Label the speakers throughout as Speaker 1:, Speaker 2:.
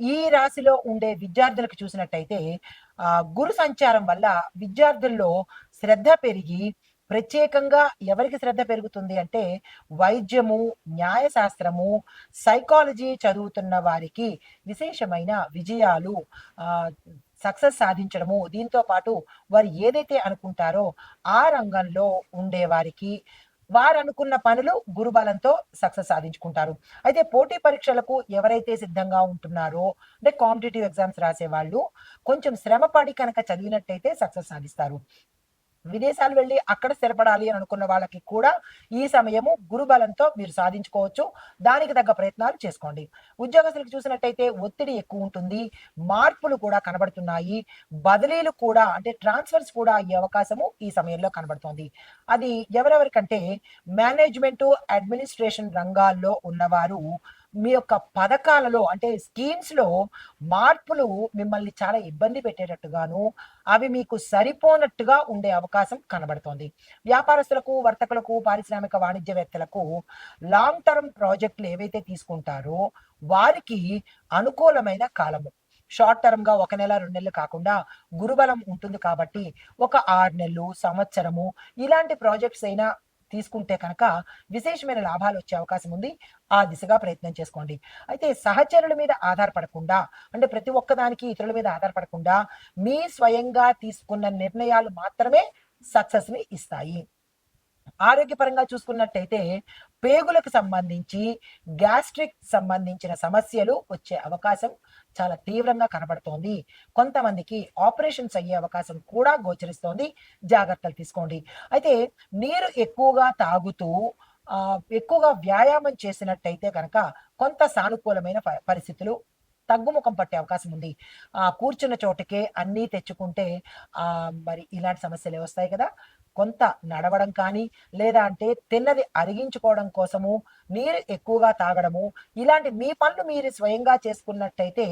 Speaker 1: ఈ రాశిలో ఉండే విద్యార్థులకు చూసినట్టయితే ఆ గురు సంచారం వల్ల విద్యార్థుల్లో శ్రద్ధ పెరిగి ప్రత్యేకంగా ఎవరికి శ్రద్ధ పెరుగుతుంది అంటే వైద్యము న్యాయశాస్త్రము సైకాలజీ చదువుతున్న వారికి విశేషమైన విజయాలు ఆ సక్సెస్ సాధించడము. దీంతో పాటు వారు ఏదైతే అనుకుంటారో ఆ రంగంలో ఉండే వారికి వారు అనుకున్న పనులు గురుబలంతో సక్సెస్ సాధించుకుంటారు. అయితే పోటీ పరీక్షలకు ఎవరైతే సిద్ధంగా ఉంటున్నారో అంటే కాంపిటేటివ్ ఎగ్జామ్స్ రాసే వాళ్ళు కొంచెం శ్రమపడి కనుక చదివినట్టయితే సక్సెస్ సాధిస్తారు. విదేశాలు వెళ్ళి అక్కడ స్థిరపడాలి అని అనుకున్న వాళ్ళకి కూడా ఈ సమయము గురుబలంతో మీరు సాధించుకోవచ్చు. దానికి తగ్గ ప్రయత్నాలు చేసుకోండి. ఉద్యోగస్తులకు చూసినట్టయితే ఒత్తిడి ఎక్కువ ఉంటుంది. మార్పులు కూడా కనబడుతున్నాయి. బదిలీలు కూడా అంటే ట్రాన్స్ఫర్స్ కూడా అయ్యే అవకాశము ఈ సమయంలో కనబడుతోంది. అది ఎవరెవరికంటే మేనేజ్మెంట్ అడ్మినిస్ట్రేషన్ రంగాల్లో ఉన్నవారు మీ యొక్క పథకాలలో అంటే స్కీమ్స్లో మార్పులు మిమ్మల్ని చాలా ఇబ్బంది పెట్టేటట్టుగాను అవి మీకు సరిపోనట్టుగా ఉండే అవకాశం కనబడుతోంది. వ్యాపారస్తులకు వర్తకులకు పారిశ్రామిక వాణిజ్యవేత్తలకు లాంగ్ టర్మ్ ప్రాజెక్టులు ఏవైతే తీసుకుంటారో వారికి అనుకూలమైన కాలము. షార్ట్ టర్మ్గా ఒక నెల రెండు నెలలు కాకుండా గురుబలం ఉంటుంది కాబట్టి ఒక ఆరు నెలలు సంవత్సరము ఇలాంటి ప్రాజెక్ట్స్ అయినా తీసుకుంటే కనుక విశేషమైన లాభాలు వచ్చే అవకాశం ఉంది. ఆ దిశగా ప్రయత్నం చేసుకోండి. అయితే సహచరుల మీద ఆధారపడకుండా అంటే ప్రతి ఒక్కదానికి ఇతరుల మీద ఆధారపడకుండా మీ స్వయంగా తీసుకున్న నిర్ణయాలు మాత్రమే సక్సెస్ని ఇస్తాయి. ఆరోగ్యపరంగా చూసుకున్నట్టయితే పేగులకు సంబంధించి గ్యాస్ట్రిక్ సంబంధించిన సమస్యలు వచ్చే అవకాశం చాలా తీవ్రంగా కనబడుతోంది. కొంతమందికి ఆపరేషన్స్ అయ్యే అవకాశం కూడా గోచరిస్తోంది. జాగ్రత్తలు తీసుకోండి. అయితే నీరు ఎక్కువగా తాగుతూ ఎక్కువగా వ్యాయామం చేసినట్టయితే కనుక కొంత సానుకూలమైన ప- పరిస్థితులు తగ్గుముఖం పట్టే అవకాశం ఉంది. ఆ కూర్చున్న చోటకే అన్నీ తెచ్చుకుంటే ఆ మరి ఇలాంటి సమస్యలే వస్తాయి కదా. కొంత నడవడం కానీ లేదా అంటే తిన్నది అరిగించుకోవడం కోసము నీరు ఎక్కువగా తాగడము ఇలాంటి మీ పనులు మీరు స్వయంగా చేసుకున్నట్టయితే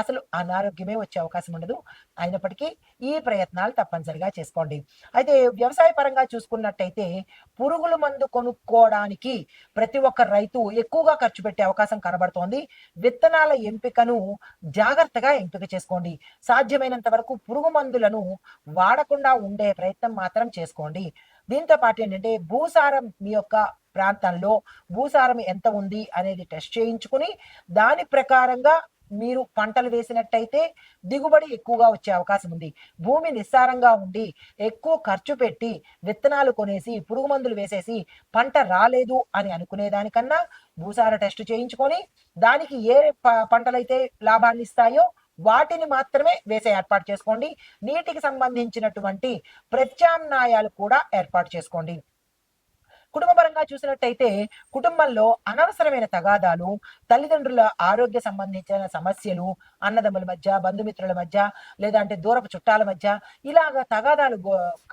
Speaker 1: అసలు అనారోగ్యమే వచ్చే అవకాశం ఉండదు. అయినప్పటికీ ఈ ప్రయత్నాలు తప్పనిసరిగా చేసుకోండి. అయితే వ్యవసాయ పరంగా చూసుకున్నట్టయితే పురుగుల మందు కొనుక్కోవడానికి ప్రతి ఒక్క రైతు ఎక్కువగా ఖర్చు పెట్టే అవకాశం కనబడుతోంది. విత్తనాల ఎంపికను జాగ్రత్తగా ఎంపిక చేసుకోండి. సాధ్యమైనంత వరకు పురుగు మందులను వాడకుండా ఉండే ప్రయత్నం మాత్రం చేసుకోండి. దీంతో పాటు ఏంటంటే భూసారం మీ యొక్క ప్రాంతంలో భూసారం ఎంత ఉంది అనేది టెస్ట్ చేయించుకుని దాని ప్రకారంగా మీరు పంటలు వేసినట్టయితే దిగుబడి ఎక్కువగా వచ్చే అవకాశం ఉంది. భూమి నిస్సారంగా ఉండి ఎక్కువ ఖర్చు పెట్టి విత్తనాలు కొనేసి పురుగు మందులు వేసేసి పంట రాలేదు అని అనుకునే దానికన్నా భూసార టెస్ట్ చేయించుకొని దానికి ఏ ప- పంటలైతే లాభాన్ని ఇస్తాయో వాటిని మాత్రమే వేసే ఏర్పాటు చేసుకోండి. నీటికి సంబంధించినటువంటి ప్రత్యామ్నాయాలు కూడా ఏర్పాటు చేసుకోండి. కుటుంబపరంగా చూసినట్టయితే కుటుంబంలో అనవసరమైన తగాదాలు తల్లిదండ్రుల ఆరోగ్య సంబంధించిన సమస్యలు అన్నదమ్ముల మధ్య బంధుమిత్రుల మధ్య లేదంటే దూరపు చుట్టాల మధ్య ఇలాగ తగాదాలు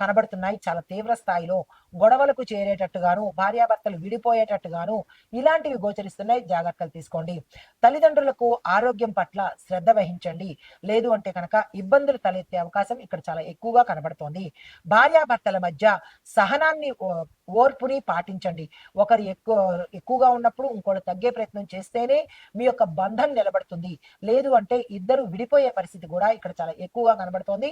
Speaker 1: కనబడుతున్నాయి చాలా తీవ్ర స్థాయిలో. గొడవలకు చేరేటట్టుగాను భార్యాభర్తలు విడిపోయేటట్టుగాను ఇలాంటివి గోచరిస్తున్నాయి. జాగ్రత్తలు తీసుకోండి. తల్లిదండ్రులకు ఆరోగ్యం పట్ల శ్రద్ధ వహించండి. లేదు అంటే కనుక ఇబ్బందులు తలెత్తే అవకాశం ఇక్కడ చాలా ఎక్కువగా కనబడుతోంది. భార్యాభర్తల మధ్య సహనాన్ని ఓ, ఓర్పుని పాటించండి. ఒకరు ఎక్కువ ఎక్కువగా ఉన్నప్పుడు ఇంకోటి తగ్గే ప్రయత్నం చేస్తేనే మీ యొక్క బంధం నిలబడుతుంది. లేదు అంటే ఇద్దరు విడిపోయే పరిస్థితి కూడా ఇక్కడ చాలా ఎక్కువగా కనబడుతోంది.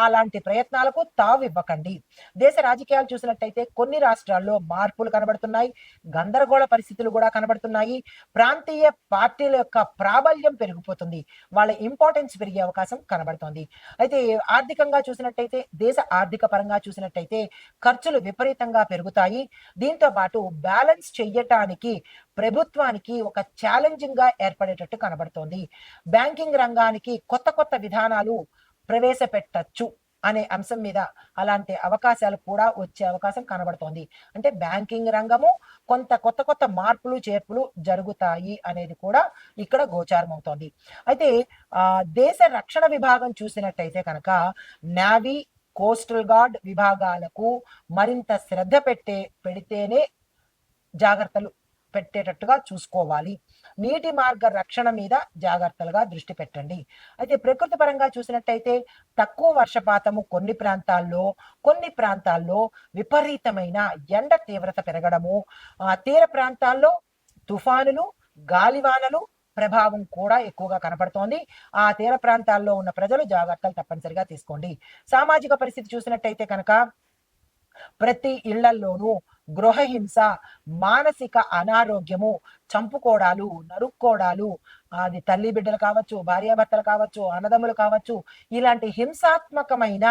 Speaker 1: అలాంటి ప్రయత్నాలకు తావు ఇవ్వకండి దేశ రాజకీయాలు చూసినట్టయితే అయితే కొన్ని రాష్ట్రాల్లో మార్పులు కనబడుతున్నాయి గందరగోళ పరిస్థితులు కూడా కనబడుతున్నాయి. ప్రాంతీయ పార్టీల యొక్క ప్రాబల్యం పెరిగిపోతుంది. వాళ్ళ ఇంపార్టెన్స్ పెరిగే అవకాశం కనబడుతోంది. అయితే ఆర్థికంగా చూసినట్టయితే దేశ ఆర్థిక పరంగా చూసినట్టయితే ఖర్చులు విపరీతంగా పెరుగుతాయి. దీంతో పాటు బ్యాలెన్స్ చెయ్యటానికి ప్రభుత్వానికి ఒక ఛాలెంజింగ్గా ఏర్పడేటట్టు కనబడుతోంది. బ్యాంకింగ్ రంగానికి కొత్త కొత్త విధానాలు ప్రవేశపెట్టచ్చు. అనే అంశం మీద అలాంటి అవకాశాలు కూడా వచ్చే అవకాశం కనబడుతోంది. అంటే బ్యాంకింగ్ రంగము కొంత కొత్త కొత్త మార్పులు చేర్పులు జరుగుతాయి అనేది కూడా ఇక్కడ గోచారం అవుతోంది అయితే ఆ దేశ రక్షణ విభాగం చూసినట్టయితే కనుక నావీ కోస్టల్ గార్డ్ విభాగాలకు మరింత శ్రద్ధ పెట్టే పెడితేనే జాగ్రత్తలు పెట్టేటట్టుగా చూసుకోవాలి. నీటి మార్గ రక్షణ మీద జాగ్రత్తలుగా దృష్టి పెట్టండి. అయితే ప్రకృతి పరంగా చూసినట్టయితే తక్కువ వర్షపాతము కొన్ని ప్రాంతాల్లో కొన్ని ప్రాంతాల్లో విపరీతమైన ఎండ తీవ్రత పెరగడము ఆ తీర ప్రాంతాల్లో తుఫానులు గాలివానలు ప్రభావం కూడా ఎక్కువగా కనపడుతోంది. ఆ తీర ప్రాంతాల్లో ఉన్న ప్రజలు జాగ్రత్తలు తప్పనిసరిగా తీసుకోండి. సామాజిక పరిస్థితి చూసినట్టయితే కనుక ప్రతి ఇళ్ళల్లోనూ గృహహింస మానసిక అనారోగ్యము చంపుకోవడాలు నరుక్కోడాలు అది తల్లి బిడ్డలు కావచ్చు భార్యాభర్తలు కావచ్చు అన్నదమ్ములు కావచ్చు ఇలాంటి హింసాత్మకమైన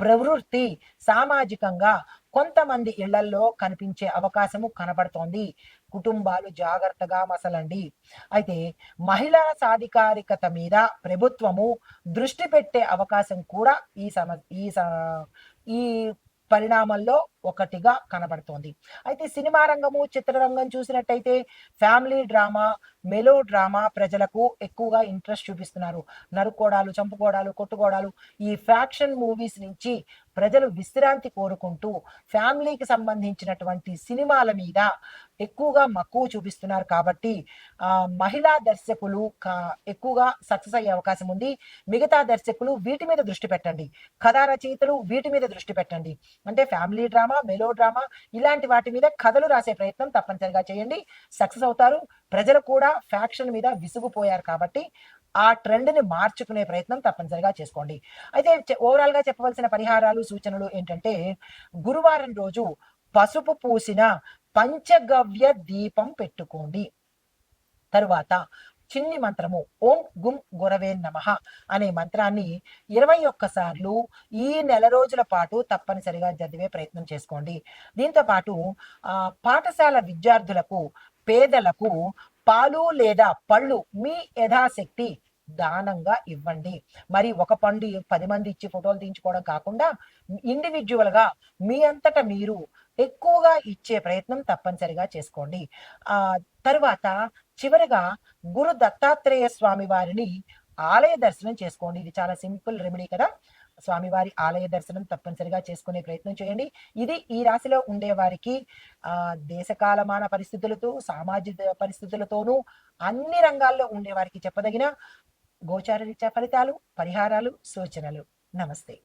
Speaker 1: ప్రవృత్తి సామాజికంగా కొంతమంది ఇళ్ళల్లో కనిపించే అవకాశము కనబడుతోంది కుటుంబాలు జాగ్రత్తగా మసలండి. అయితే మహిళల సాధికారికత మీద ప్రభుత్వము దృష్టి పెట్టే అవకాశం కూడా ఈ సమ ఈ ఈ పరిణామాల్లో ఒకటిగా కనబడుతోంది. అయితే సినిమా రంగము చిత్రరంగం చూసినట్టయితే ఫ్యామిలీ డ్రామా మెలో డ్రామా ప్రజలకు ఎక్కువగా ఇంట్రెస్ట్ చూపిస్తున్నారు. నరుక్కోడాలు చంపుకోవడాలు కొట్టుకోవడాలు ఈ ఫ్యాక్షన్ మూవీస్ నుంచి ప్రజలు విశ్రాంతి కోరుకుంటూ ఫ్యామిలీకి సంబంధించినటువంటి సినిమాల మీద ఎక్కువగా మక్కువ చూపిస్తున్నారు కాబట్టి ఆ మహిళా దర్శకులు ఎక్కువగా సక్సెస్ అయ్యే అవకాశం ఉంది. మిగతా దర్శకులు వీటి మీద దృష్టి పెట్టండి. కథా రచయితలు వీటి మీద దృష్టి పెట్టండి. అంటే ఫ్యామిలీ డ్రామా మెలో డ్రామా ఇలాంటి వాటి మీద కథలు రాసే ప్రయత్నం తప్పనిసరిగా చేయండి. సక్సెస్ అవుతారు. ప్రజలు కూడా ఫ్యాక్షన్ మీద విసుగుపోయారు కాబట్టి ఆ ట్రెండ్ని మార్చుకునే ప్రయత్నం తప్పనిసరిగా చేసుకోండి. అయితే ఓవరాల్గా చెప్పవలసిన పరిహారాలు సూచనలు ఏంటంటే గురువారం రోజు పసుపు పూసిన పంచగవ్య దీపం పెట్టుకోండి. తరువాత చిన్ని మంత్రము ఓం గుం గురవే నమః అనే మంత్రాన్ని ఇరవై ఒక్కసార్లు ఈ నెల రోజుల పాటు తప్పనిసరిగా చదివే ప్రయత్నం చేసుకోండి. దీంతో పాటు ఆ పాఠశాల విద్యార్థులకు పేదలకు పాలు లేదా పళ్ళు మీ యథాశక్తి దానంగా ఇవ్వండి. మరి ఒక పండు పది మంది ఇచ్చి ఫోటోలు తీయించుకోవడం కాకుండా ఇండివిజువల్గా మీ అంతటా మీరు ఎక్కువగా ఇచ్చే ప్రయత్నం తప్పనిసరిగా చేసుకోండి. ఆ తర్వాత చివరగా గురు దత్తాత్రేయ స్వామి వారిని ఆలయ దర్శనం చేసుకోండి. ఇది చాలా సింపుల్ రెమెడీ కదా. స్వామివారి ఆలయ దర్శనం తప్పనిసరిగా చేసుకునే ప్రయత్నం చేయండి. ఇది ఈ రాశిలో ఉండే వారికి ఆ దేశకాలమాన పరిస్థితులతో సామాజిక పరిస్థితులతోనూ అన్ని రంగాల్లో ఉండే వారికి చెప్పదగిన గోచార రీత్యా ఫలితాలు పరిహారాలు సూచనలు. నమస్తే.